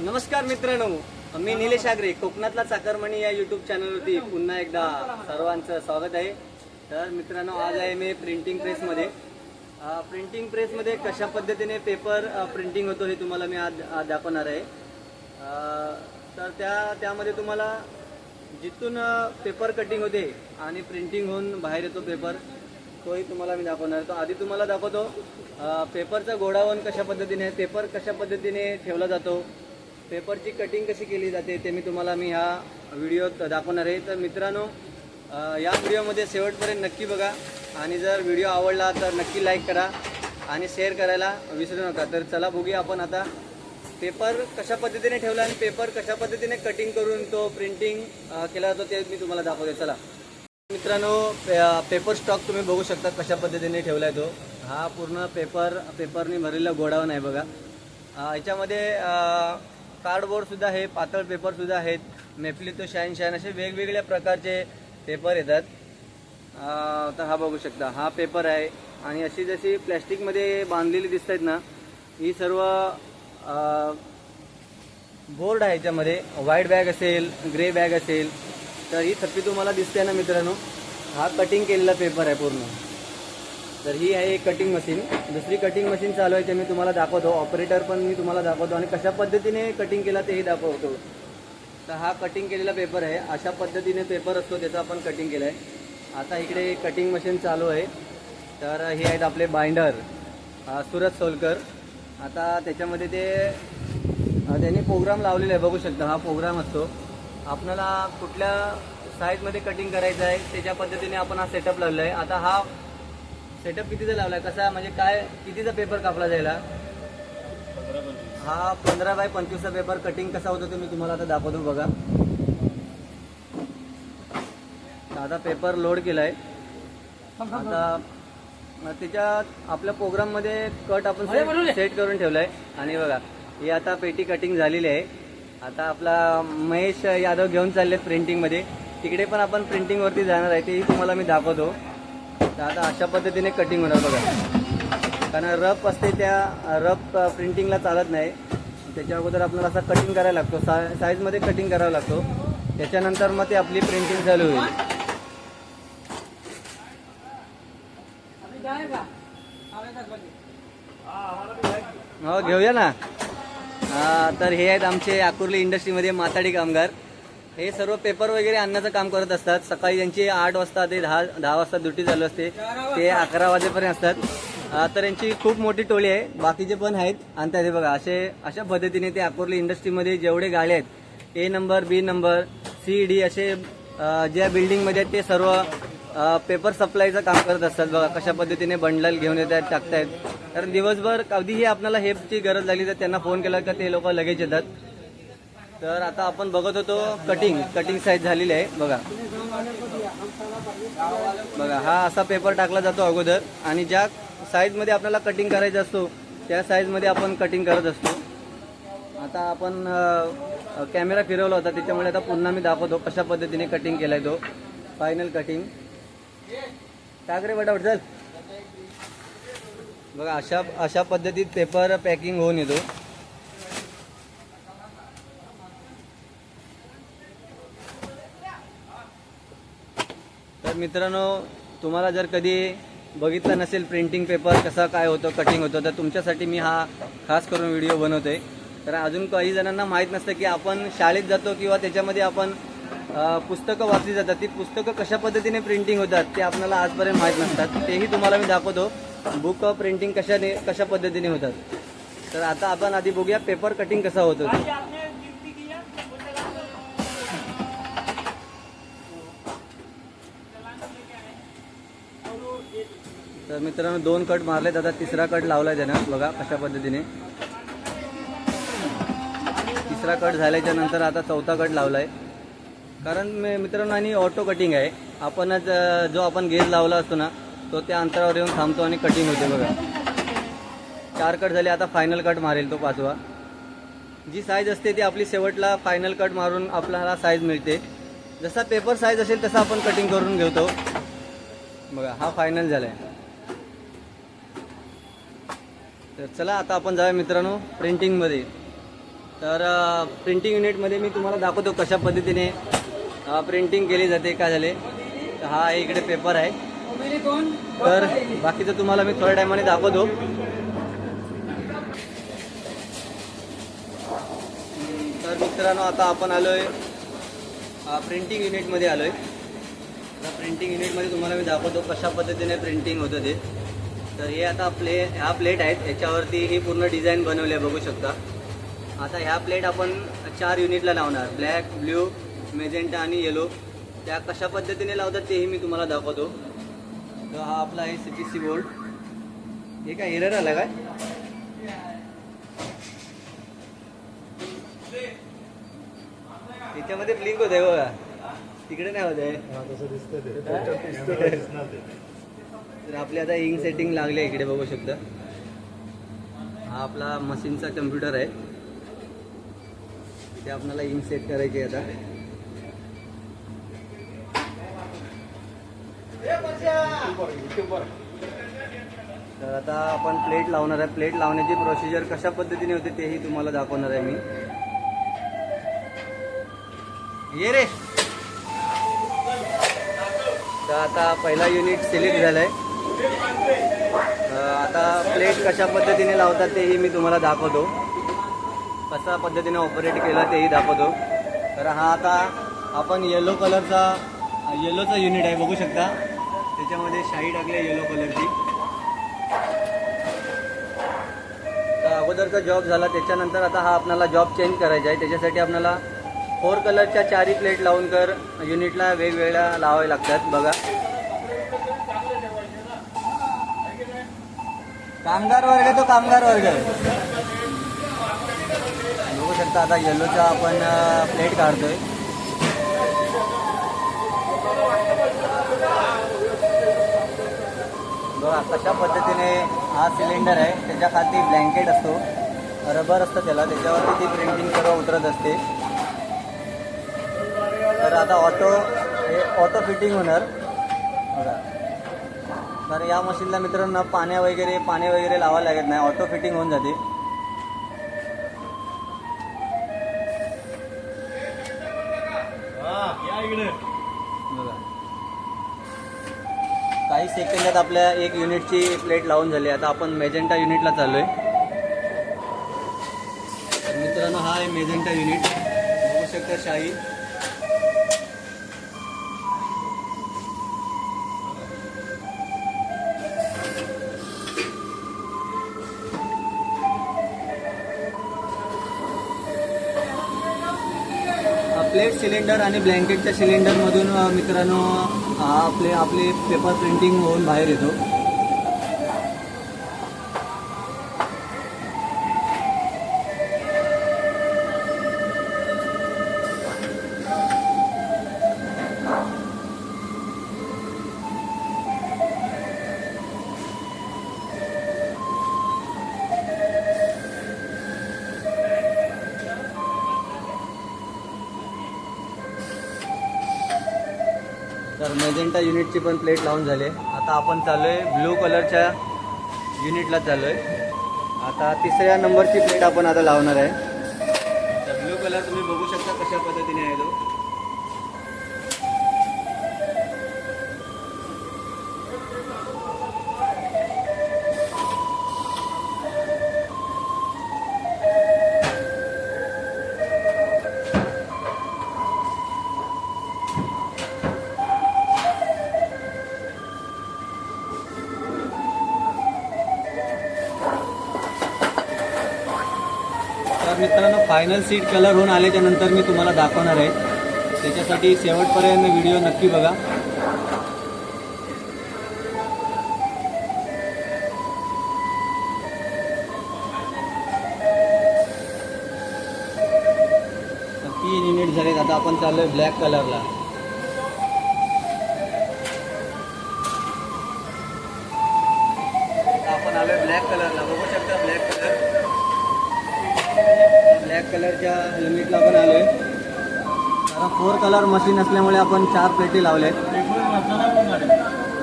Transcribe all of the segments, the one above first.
नमस्कार मित्रांनो मी निलेश आगरे कोकणातला चाकरमणी या युट्यूब चॅनलवरती पुन्हा एकदा सर्वांचं स्वागत आहे. तर मित्रांनो आज आहे मी प्रिंटिंग प्रेसमध्ये प्रिंटिंग प्रेसमध्ये कशा पद्धतीने पेपर प्रिंटिंग होतो हे तुम्हाला मी आज दाखवणार आहे. तर त्या त्यामध्ये तुम्हाला जिथून पेपर कटिंग होते आणि प्रिंटिंग होऊन बाहेर येतो पेपर तोही तुम्हाला मी दाखवणार आहे. तो आधी तुम्हाला दाखवतो पेपरचा गोडावण कशा पद्धतीने पेपर कशा पद्धतीने ठेवला जातो पेपरची कटिंग कशी केली जाते ते मी तुम्हाला मी ह्या व्हिडिओत दाखवणार आहे. तर मित्रांनो या व्हिडिओमध्ये शेवटपर्यंत नक्की बघा. आणि जर व्हिडिओ आवडला तर नक्की लाईक करा आणि शेअर करायला विसरू नका. तर चला बघूया आपण आता पेपर कशा पद्धतीने ठेवला आणि पेपर कशा पद्धतीने कटिंग करून तो प्रिंटिंग केला जातो ते मी तुम्हाला दाखवते. चला. मित्रांनो पे- पेपर स्टॉक तुम्ही बघू शकता कशा पद्धतीने ठेवला आहे तो. हा पूर्ण पेपर पेपरने भरलेला गोडाऊन आहे बघा. याच्यामध्ये कार्डबोर्ड सुद्धा आहे पातळ पेपर सुद्धा आहेत. मेफली तो शाईन शाईन असे वेगवेगळ्या प्रकारचे पेपर येतात. तर हा बघू शकता. हा पेपर आहे. आणि अशी जशी प्लॅस्टिकमध्ये बांधलेली दिसत आहेत ना ही सर्व बोर्ड आहे याच्यामध्ये. व्हाईट बॅग असेल ग्रे बॅग असेल. तर ही थप्पी तुम्हाला दिसते ना मित्रांनो? हा कटिंग केलेला पेपर आहे पूर्ण. तर ही आहे एक कटिंग मशीन दुसरी कटिंग मशीन चालू आहे ते मी तुम्हाला दाखवतो. ऑपरेटर पण मी तुम्हाला दाखवतो आणि कशा पद्धतीने कटिंग केला तेही दाखवतो. तर हा कटिंग केलेला पेपर आहे. अशा पद्धतीने पेपर असतो त्याचं आपण कटिंग केलं आहे आता इकडे कटिंग मशीन चालू आहे. तर हे आहेत आपले बाइंडर सुरज सोलकर. आता त्याच्यामध्ये ते त्यांनी प्रोग्राम लावलेला आहे. बघू शकता हा प्रोग्राम असतो. आपल्याला कुठल्या साईजमध्ये कटिंग करायचं आहे त्याच्या पद्धतीने आपण हा सेटअप लावला आहे. आता हा सेटअप कितीचा लावला आहे कसा? म्हणजे काय? कितीचा पेपर कापला जायला? हा पंधरा बाय पंचवीसचा पेपर कटिंग कसा होतो ते मी तुम्हाला आता दाखवतो बघा. आता पेपर लोड केलाय. आता मग त्याच्यात आपल्या प्रोग्राममध्ये कट आपण सेट करून ठेवलाय. आणि बघा ही आता पेटी कटिंग झालेली आहे. आता आपला महेश यादव घेऊन चालले प्रिंटिंगमध्ये तिकडे पण आपण प्रिंटिंगवरती जाणार आहे तेही तुम्हाला मी दाखवतो. तर आता अशा पद्धतीने कटिंग होणार बघा. कारण रफ असते त्या रफ प्रिंटिंगला चालत नाही. त्याच्या अगोदर आपल्याला असा कटिंग करायला लागतो. सा साईजमध्ये कटिंग करावा लागतो. त्याच्यानंतर मग ते आपली प्रिंटिंग चालू होईल. हो घेऊया ना. तर हे आहेत आमचे आकुर्ली इंडस्ट्रीमध्ये माताडी कामगार. हे सर्व पेपर वगैरे आणण्याचं काम करत असतात. सकाळी त्यांची आठ वाजता ते दहा दहा वाजता ड्युटी चालू असते. ते अकरा वाजेपर्यंत असतात. तर यांची खूप मोठी टोळी आहे. बाकीचे पण आहेत आणतात हे बघा. असे अशा पद्धतीने ते आकुर्ली इंडस्ट्रीमध्ये जेवढे गाळे आहेत A number B number C D असे ज्या बिल्डिंगमध्ये आहेत ते सर्व पेपर सप्लायचं काम करत असतात. बघा कशा पद्धतीने बंडल घेऊन येत आहेत टाकतायत. कारण दिवसभर कधीही आपल्याला हेल्पची गरज लागली तर त्यांना फोन केला का ते लोक लगेच येतात. तर आता आपण बघत होतो कटिंग कटिंग साईज झालेली आहे बघा. बघा हा असा पेपर टाकला जातो अगोदर आणि ज्या साईजमध्ये आपल्याला कटिंग करायचं असतो त्या साईजमध्ये आपण कटिंग करत असतो. आता आपण कॅमेरा फिरवला होता त्याच्यामुळे आता पुन्हा मी दाखवतो कशा पद्धतीने कटिंग केलाय तो. फायनल कटिंग टाक रे बटाबट चल. बघा अशा अशा पद्धतीत पेपर पॅकिंग होऊन येतो. तर मित्रांनो तुम्हाला जर कधी बघितलं नसेल प्रिंटिंग पेपर कसा काय होतं कटिंग होतं तर तुमच्यासाठी मी हा खास करून व्हिडिओ बनवतोय तर अजून काही जणांना माहीत नसतं की आपण शाळेत जातो किंवा त्याच्यामध्ये आपण पुस्तकं वाचली जातात. ती पुस्तकं कशा पद्धतीने प्रिंटिंग होतात ते आपल्याला आजपर्यंत माहीत नसतात. तेही तुम्हाला मी दाखवतो. बुक प्रिंटिंग कशाने कशा पद्धतीने होतात. तर आता आपण आधी बघूया पेपर कटिंग कसा होतो. तर मित्रांनो दोन कट मारलेत. आता तिसरा कट लावलाय त्यानं. बघा कशा पद्धतीने. तिसरा कट झाल्याच्यानंतर आता चौथा कट लावलाय. कारण मित्रांनो आणि ऑटो कटिंग आहे. आपणच जो आपण गेज लावला असतो ना तो त्या अंतरावर येऊन थांबतो आणि कटिंग होते बघा. चार कट झाले आता फायनल कट मारेल तो पाचवा. जी साईज असते ती आपली शेवटला फायनल कट मारून आपल्याला साईज मिळते. जसा पेपर साईज असेल तसा आपण कटिंग करून घेतो. बघा हा फायनल झाला आहे तर चला आता आपण जाऊया मित्रांनो प्रिंटिंगमध्ये तर प्रिंटिंग युनिटमध्ये मी तुम्हाला दाखवतो कशा पद्धतीने प्रिंटिंग केली जाते काय झाले. तर हा आहे इकडे पेपर आहे. तर बाकीचं तुम्हाला मी थोड्या टायमाने दाखवतो. तर मित्रांनो आता आपण आलोय प्रिंटिंग युनिटमध्ये आलोय. तर प्रिंटिंग युनिटमध्ये तुम्हाला मी दाखवतो कशा पद्धतीने प्रिंटिंग होतं ते. तर हे आता प्ले ह्या प्लेट आहेत. याच्यावरती ही पूर्ण डिझाईन बनवली आहे बघू शकता. आता ह्या प्लेट आपण चार युनिटला लावणार. ब्लॅक ब्ल्यू मेजेंटा आणि येलो त्या कशा पद्धतीने लावतात तेही मी तुम्हाला दाखवतो. तर हा आपला आहे सी पी सी बोर्ड हे काय एरर आला काय? त्याच्यामध्ये ब्लिंक होत आहे बघा. तिकडे नाही होत आहे तर आपले आता इंक सेटिंग लागले इकडे बघू शकता. हा आपला मशीनचा कम्प्युटर आहे. इथे आपल्याला इंक सेट करायची आहे आता. तर आता आपण प्लेट लावणार आहे. प्लेट लावण्याची प्रोसिजर कशा पद्धतीने होते तेही तुम्हाला दाखवणार आहे मी. ये रे! तर आता पहिला युनिट सिलेक्ट झालाय. आता प्लेट कशा पद्धतीने लावतात तेही मी तुम्हाला दाखवतो. कशा पद्धतीने ऑपरेट केला तेही दाखवतो. तर हा आता आपण येलो कलरचा येलोचा युनिट आहे बघू शकता. त्याच्यामध्ये शाई टाकली आहे येलो कलरची तर अगोदरचा जॉब झाला. त्याच्यानंतर आता हा आपल्याला जॉब चेंज करायचा आहे. त्याच्यासाठी आपल्याला फोर कलरच्या चारही प्लेट लावून कर युनिटला वेगवेगळ्या लावावे लागतात. बघा. कामगार वर्ग तो कामगार वर्ग. बघू शकता आता येलोचा आपण प्लेट काढतोय. बघा कशा पद्धतीने हा सिलेंडर आहे त्याच्याखाली ब्लँकेट असतो. रबर असतं त्याला त्याच्यावरती ती प्रिंटिंग सर्व उतरत असते. तर आता ऑटो हे ऑटो फिटिंग होणार. बघा. तर या मशीनला मित्रांनो पाण्या वगैरे पाणी वगैरे लावायला लागत नाही. ऑटो फिटिंग होऊन जाते. काही सेकंदात आपल्या एक युनिटची प्लेट लावून झाली. आता आपण मेजेंटा युनिटला चालू आहे मित्रांनो हा आहे मेजेंटा युनिट. बघू शकता शाही. प्लेट सिलेंडर आणि ब्लँकेटच्या सिलेंडरमधून मित्रांनो हा आपले आपले पेपर प्रिंटिंग होऊन बाहेर येतो. मेजेंटा युनिटची पण प्लेट लावून झाली आहे. आता आपण चाललो आहे ब्लू कलरच्या युनिटला चाललो आहे आता तिसऱ्या नंबरची प्लेट आपण आता लावणार आहे तर ब्लू कलर तुम्ही बघू फायनल सीट कलर होऊन आल्याच्यानंतर मी तुम्हाला दाखवणार आहे. त्याच्यासाठी शेवटपर्यंत व्हिडिओ नक्की बघा. तीन युनिट झालेत. आता आपण चाललोय ब्लॅक कलरला आपण आपण आलोय ब्लॅक कलरला बघू शकता ब्लॅक कलर ब्लॅक कलरच्या युनिटला पण आहे आता फोर कलर मशीन असल्यामुळे आपण चार प्लेटी लावले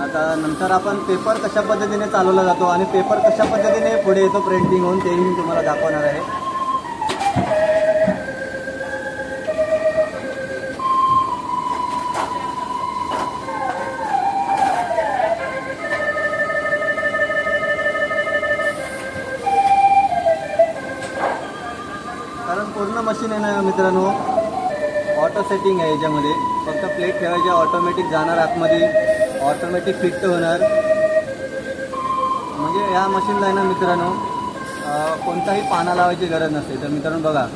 आता नंतर आपण पेपर कशा पद्धतीने चालवला जातो आणि पेपर कशा पद्धतीने पुढे येतो प्रिंटिंग होऊन तेही मी तुम्हाला दाखवणार आहे. मशीन म्हणजे आहे ना मित्रांनो? ऑटो सेटिंग आहे याच्यामध्ये. फक्त प्लेट ठेवायची ऑटोमॅटिक जाणार आतमध्ये. ऑटोमॅटिक फिट होणार. म्हणजे या मशीनला आहे ना मित्रांनो कोणताही पाना लावायची गरज नसते. तर मित्रांनो बघा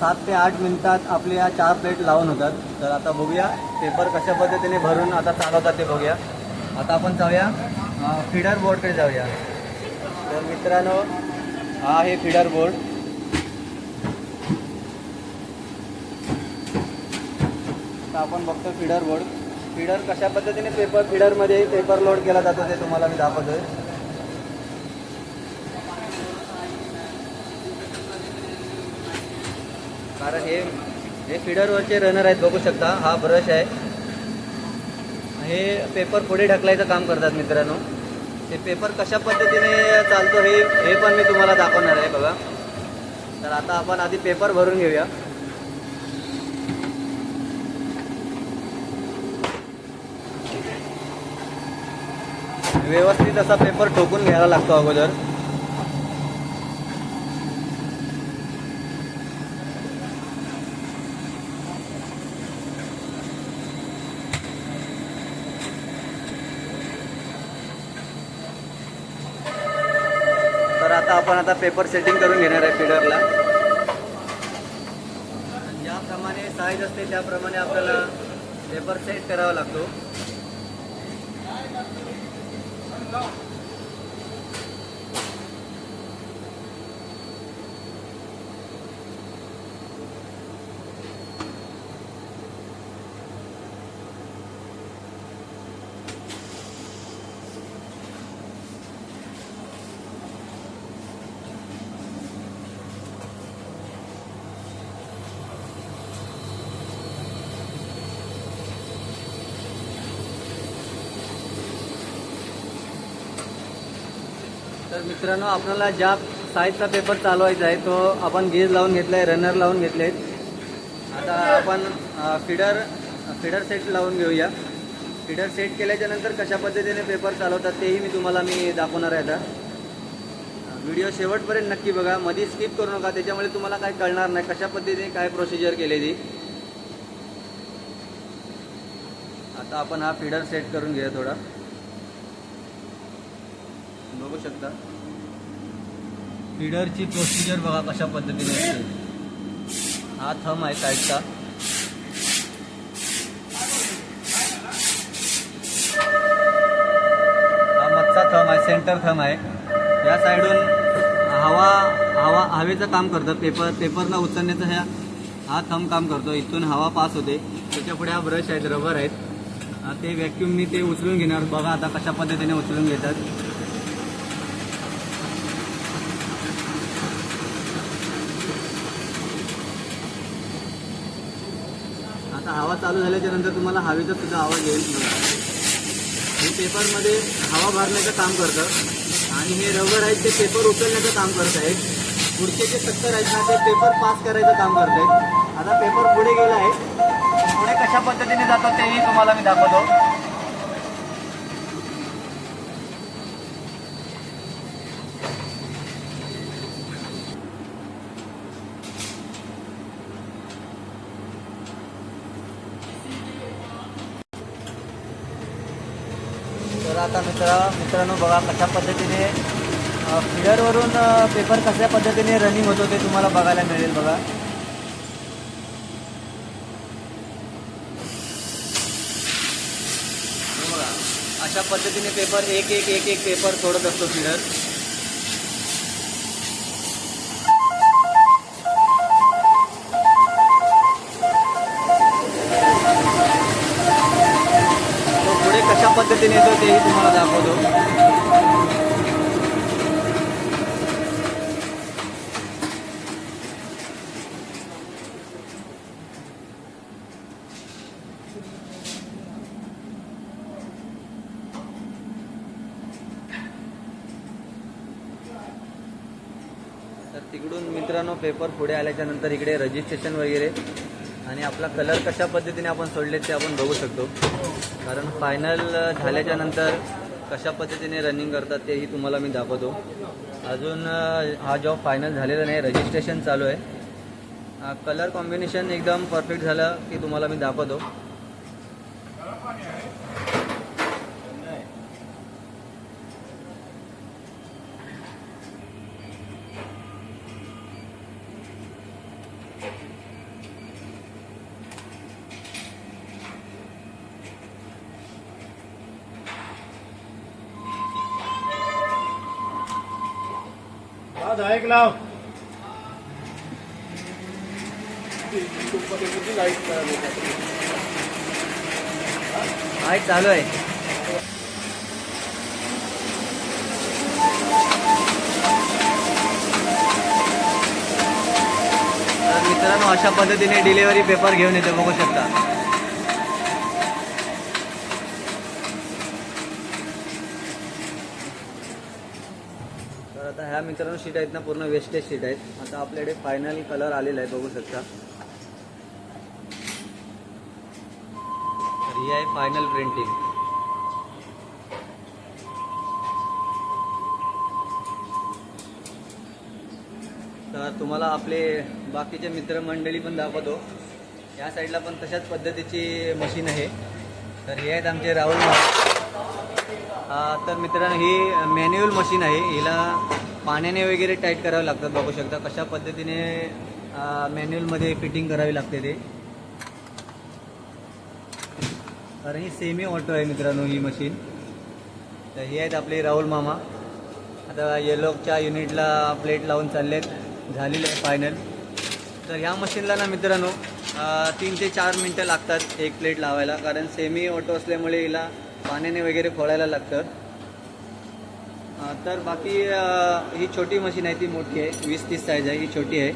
सात ते आठ मिनिटात आपले या चार प्लेट लावून होतात. तर आता बघूया पेपर कशा पद्धतीने भरून आता चालवतात ते बघूया. आता आपण जाऊया फिडर बोर्डकडे जाऊया. तर मित्रांनो हा आहे फिडर बोर्ड आता आपण बघतो फिडर बोर्ड फिडर कशा पद्धतीने पेपर फिडरमध्ये पेपर लोड केला जातो ते तुम्हाला मी दाखवतोय. कारण हे हे फिडरवरचे रनर आहेत बघू शकता. हा ब्रश आहे. हे पेपर पुढे ढकलायचं काम करतात मित्रांनो. ते पेपर कशा पद्धतीने चालतो हे हे पण मी तुम्हाला दाखवणार आहे बघा. तर आता आपण आधी पेपर भरून घेऊया. व्यवस्थित असा पेपर ठोकून घ्यायला लागतो अगोदर. तर आता आपण आता पेपर सेटिंग करून घेणार आहे फिडरला ज्याप्रमाणे साईज असते त्याप्रमाणे आपल्याला पेपर सेट करावा लागतो. 到 तर मित्रांनो आपल्याला ज्या साईजचा पेपर चालवायचा आहे तो आपण गेज लावून घेतला आहे रनर लावून घेतले आहेत आता आपण फिडर फिडर सेट लावून घेऊया. फिडर सेट केल्याच्यानंतर कशा पद्धतीने पेपर चालवतात तेही मी तुम्हाला मी दाखवणार आहे आता. व्हिडिओ शेवटपर्यंत नक्की बघा. मध्ये स्किप करू नका. त्याच्यामुळे तुम्हाला काय कळणार नाही कशा पद्धतीने काय प्रोसिजर केलेली. आता आपण हा फिडर सेट करून घेऊया थोडा. बघू शकता. फिडरची प्रोसिजर बघा कशा पद्धतीने असते हा थम आहे साईडचा हा मधचा थम आहे सेंटर थम आहे. या साईडून हवा हवा हवेचं काम करतं. पेपर पेपरला उचलण्याचं ह्या हा थम काम करतो. इथून हवा पास होते. त्याच्या पुढे हा ब्रश आहेत रबर आहेत. ते व्हॅक्युम मी ते उचलून घेणार. बघा आता कशा पद्धतीने उचलून घेतात. हवा चालू झाल्याच्यानंतर तुम्हाला हवेचा सुद्धा आवाज येईल. हे पेपरमध्ये हवा भरण्याचं काम करतं. आणि हे रबर आहेत ते पेपर उचलण्याचं काम करत आहेत पुढचे जे सत्तर आहेत ना ते पेपर पास करायचं काम करत आहेत आता पेपर पुढे गेला आहे. पुढे कशा पद्धतीने जातात तेही तुम्हाला मी दाखवतो. आता मित्र मित्रांनो बघा कशा पद्धतीने फिडरवरून पेपर कशा पद्धतीने रनिंग होतो ते तुम्हाला बघायला मिळेल बघा. बघा अशा पद्धतीने पेपर एक एक एक एक पेपर सोडत असतो फिडर पद्धतीने येतो तेही तुम्हाला दाखवतो. तर तिकडून मित्रांनो पेपर पुढे आल्याच्यानंतर इकडे रजिस्ट्रेशन वगैरे आणि आपला कलर कशा पद्धतीने आपण सोडले ते आपण बघू शकतो. कारण फायनल झाल्याच्यानंतर कशा पद्धतीने रनिंग करतात तेही तुम्हाला मी दाखवतो. अजून हा जॉब फायनल झालेला नाही रजिस्ट्रेशन चालू आहे. कलर कॉम्बिनेशन एकदम परफेक्ट झालं की तुम्हाला मी दाखवतो. लाव. लाइट चालू आहे. मित्रांनो अशा पद्धतीने डिलिव्हरी पेपर घेऊन येतो बघू शकता तर आता ह्या मित्रांनो शीट आहेत ना पूर्ण वेस्टेज शीट आहेत. आता आपल्याकडे फायनल कलर आलेला आहे बघू शकता. तर ही आहे फायनल प्रिंटिंग तर तुम्हाला आपले बाकीचे मित्रमंडळी पण दाखवतो. या साईडला पण तशाच पद्धतीची मशीन आहे. तर हे आहेत आमचे राहुल तर मित्रांनो ही मॅन्युअल मशीन आहे. हिला पाण्याने वगैरे टाईट करावे लागतात बघू शकता कशा पद्धतीने मॅन्युअलमध्ये फिटिंग करावी लागते ते. कारण ही सेमी ऑटो आहे मित्रांनो ही मशीन तर हे आहेत आपले राहुल मामा. आता येलोच्या युनिटला प्लेट लावून चालले आहेत झालेले आहे फायनल तर ह्या मशीनला ना मित्रांनो तीन ते चार मिनटं लागतात एक प्लेट लावायला. कारण सेमी ऑटो असल्यामुळे हिला पाण्याने वगैरे फोडायला लागतं. तर बाकी ही छोटी मशीन आहे ती मोठी आहे. वीस तीस साईज आहे ही छोटी आहे.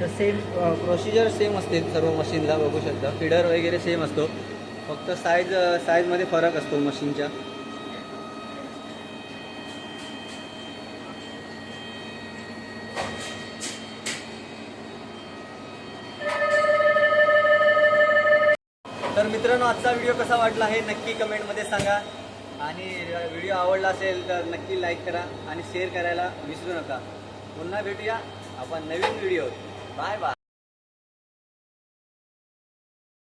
तर सेम प्रोसिजर सेम असते सर्व मशीनला बघू शकता. फिडर वगैरे सेम असतो. फक्त साईज साईजमध्ये फरक असतो मशीनच्या मित्रांनो आजचा व्हिडिओ कसा वाटला हे नक्की कमेंटमध्ये सांगा. आणि व्हिडिओ आवडला असेल तर नक्की लाईक करा आणि शेअर करायला विसरू नका. पुन्हा भेटूया आपण नवीन व्हिडिओ बाय बाय